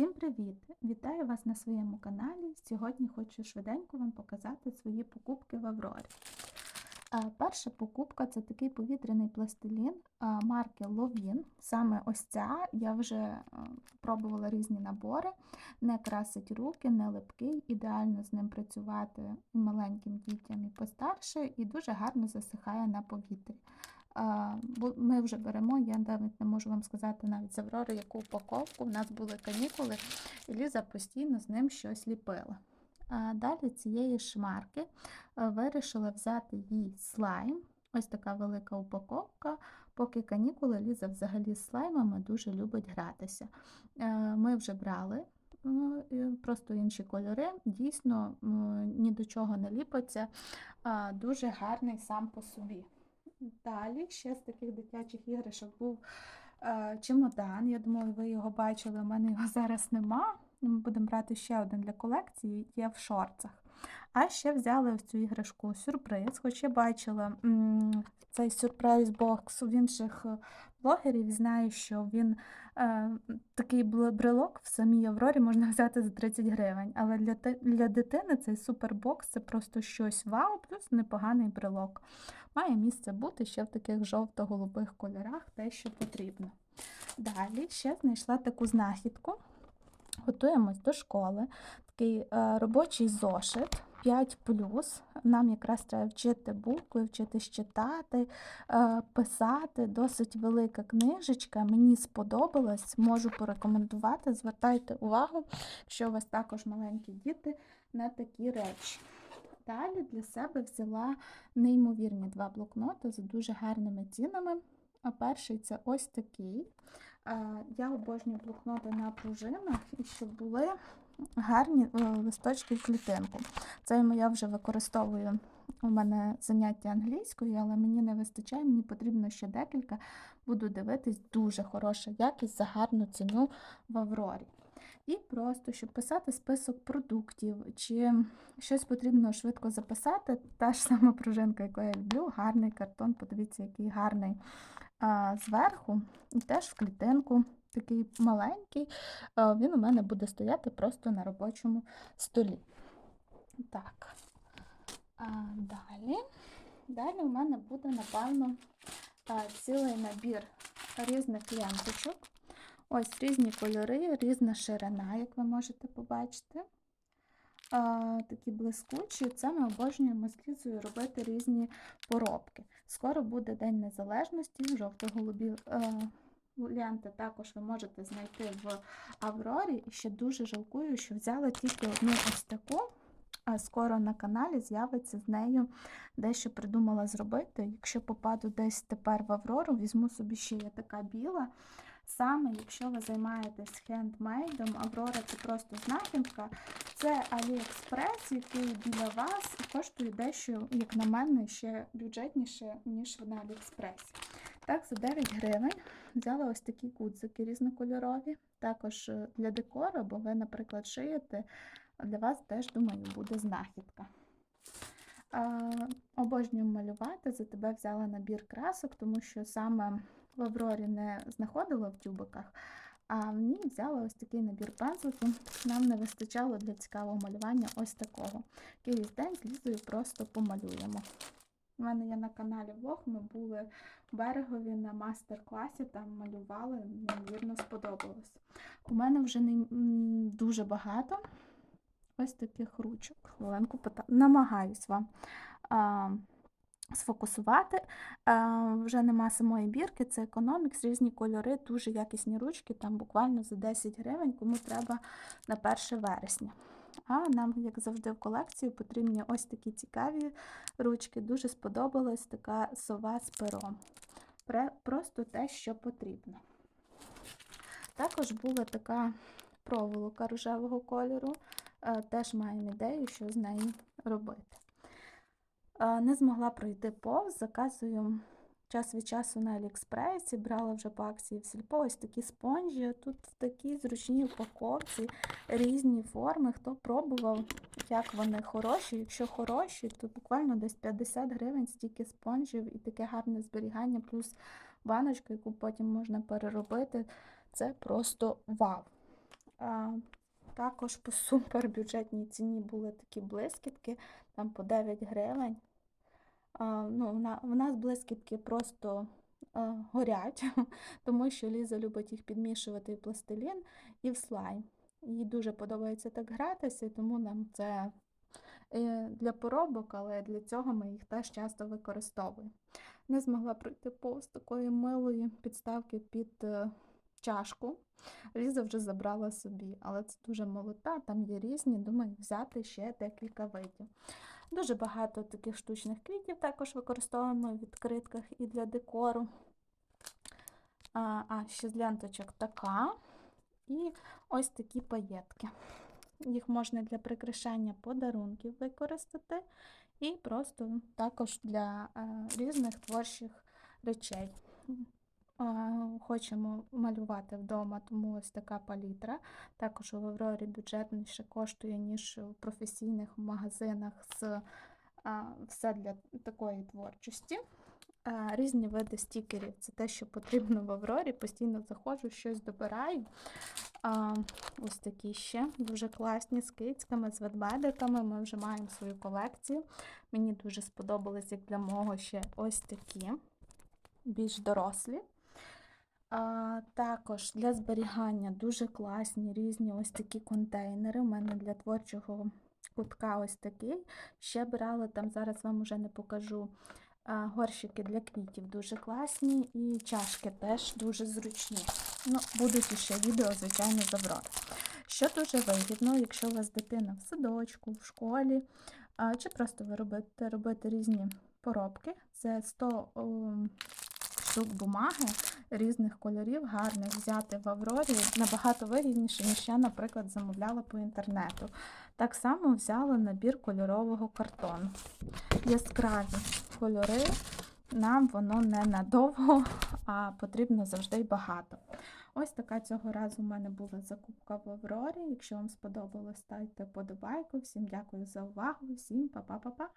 Всім привіт! Вітаю вас на своєму каналі. Сьогодні хочу швиденько вам показати свої покупки в Аврорі. Перша покупка це такий повітряний пластилін марки Lovin. Саме ось ця я вже пробувала різні набори, не красить руки, не липкий, ідеально з ним працювати маленьким дітям і постарше, і дуже гарно засихає на повітрі. Ми вже беремо, я навіть не можу вам сказати навіть з Аврори, яку упаковку. У нас були канікули, і Ліза постійно з ним щось ліпила. А Далі цієї шмарки вирішила взяти їй слайм. Ось така велика упаковка. Поки канікули Ліза взагалі з слаймами дуже любить гратися. Е, Ми вже брали. е, Просто інші кольори, дійсно ні до чого не ліпиться, дуже гарний сам по собі. Далі ще з таких дитячих іграшок був е, чемодан. Я думаю, ви його бачили, у мене його зараз нема. Ми будемо брати ще один для колекції, є в шорцах. А ще взяли ось цю іграшку сюрприз, хоч я бачила цей сюрприз бокс у інших е, блогерів і знаю, що він е, такий брелок в самій Аврорі можна взяти за 30 гривень. Але для, для дитини цей супербокс це просто щось вау, плюс непоганий брелок. Має місце бути ще в таких жовто-голубих кольорах, те, що потрібно. Далі ще знайшла таку знахідку. Готуємось до школи. Такий е, робочий зошит 5 Нам якраз треба вчити букви, вчитись читати, е, писати. Досить велика книжечка. Мені сподобалась, можу порекомендувати. Звертайте увагу, якщо у вас також маленькі діти, на такі речі. Далі для себе взяла неймовірні два блокноти за дуже гарними цінами. А перший це ось такий. Я обожнюю блокноти на пружинах і щоб були гарні е, листочки в клітинку. Це я вже використовую у мене заняття англійською, але мені не вистачає, мені потрібно ще декілька. Буду дивитись, дуже хороша якість за гарну ціну в Аврорі. І просто, щоб писати список продуктів, чи щось потрібно швидко записати, та ж сама пружинка, яку я люблю, гарний картон, подивіться, який гарний а, зверху, і теж в клітинку, такий маленький, він у мене буде стояти просто на робочому столі. Так, а, далі. Далі у мене буде, напевно, цілий набір різних ленточок. Ось різні кольори, різна ширина, як ви можете побачити. Такі блискучі. Це ми обожнюємо з робити різні поробки. Скоро буде День Незалежності, жовто-голубі е, ленти також ви можете знайти в Аврорі. І ще дуже жалкую, що взяла тільки одну ось таку. А скоро на каналі з'явиться з нею дещо придумала зробити. Якщо попаду десь тепер в Аврору, візьму собі ще є така біла. Саме, якщо ви займаєтесь хендмейдом, Аврора це просто знахідка. Це Аліекспрес, який біля вас коштує дещо, як на мене, ще бюджетніше, ніж на Аліекспресі. Так, за 9 гривень взяла ось такі кудзики різнокольорові. Також е, для декору, бо ви, наприклад, шиєте, для вас теж, думаю, буде знахідка. Обожнюю малювати, за тебе взяла набір красок, тому що саме в Аврорі не знаходила в тюбиках, а в ній взяла ось такий набір пензликів. Нам не вистачало для цікавого малювання ось такого. Якийсь день з Лізою просто помалюємо. У мене є на каналі влог, ми були в берегові на мастер-класі, там малювали, неймовірно сподобалось. У мене вже не дуже багато ось таких ручок. Хвилинку намагаюсь вам сфокусувати. А, вже нема самої бірки, це економікс, різні кольори, дуже якісні ручки, там буквально за 10 гривень, кому треба на 1 вересня. А нам, як завжди, в колекцію потрібні ось такі цікаві ручки. Дуже сподобалась така сова з пером. Просто те, що потрібно. Також була така проволока рожевого кольору. Е, Теж маємо ідею, що з нею робити. Не змогла пройти повз, заказую час від часу на Аліекспресі, брала вже по акції в Сільпо ось такі спонжі. Тут в такій зручній упаковці різні форми. Хто пробував, як вони хороші. Якщо хороші, то буквально десь 50 гривень стільки спонжів і таке гарне зберігання, плюс баночка, яку потім можна переробити. Це просто вау. А, також по супербюджетній ціні були такі блискітки, там по 9 гривень. Ну, в нас блискітки просто горять, тому що Ліза любить їх підмішувати в пластилін і в слайм. Їй дуже подобається так гратися, тому нам це е, для поробок, але для цього ми їх теж часто використовуємо. Не змогла пройти повз такої милої підставки під е, чашку. Ліза вже забрала собі, але це дуже молота, там є різні, думаю, взяти ще декілька видів. Дуже багато таких штучних квітів також використовуємо в відкритках і для декору. А, а ще з ленточок така. І ось такі паєтки. Їх можна для прикрашання подарунків використати, і просто також для е, різних творчих речей. Хочемо малювати вдома, тому ось така палітра. Також у Аврорі бюджетніше коштує, ніж у професійних магазинах з все для такої творчості. Різні види стікерів. Це те, що потрібно в Аврорі. Постійно заходжу, щось добираю. А, ось такі ще дуже класні з кицьками, з ведмедиками. Ми вже маємо свою колекцію. Мені дуже сподобались, як для мого ще ось такі, більш дорослі. А, також для зберігання дуже класні різні ось такі контейнери. У мене для творчого кутка ось такий. Ще брала там, зараз вам уже не покажу. а, Горщики для квітів дуже класні і чашки теж дуже зручні. Ну, будуть іще відео, звичайно, з Що дуже вигідно, якщо у вас дитина в садочку, в школі, а, чи просто ви робите, робите різні поробки. Це 100 штук бумаги різних кольорів, гарних взяти в Аврорі набагато вигідніше, ніж я, наприклад, замовляла по інтернету. Так само взяла набір кольорового картону. Яскраві кольори, нам воно не надовго, а потрібно завжди й багато. Ось така цього разу в мене була закупка в Аврорі. Якщо вам сподобалось, ставте подобайку. Всім дякую за увагу, всім па-па-па-па!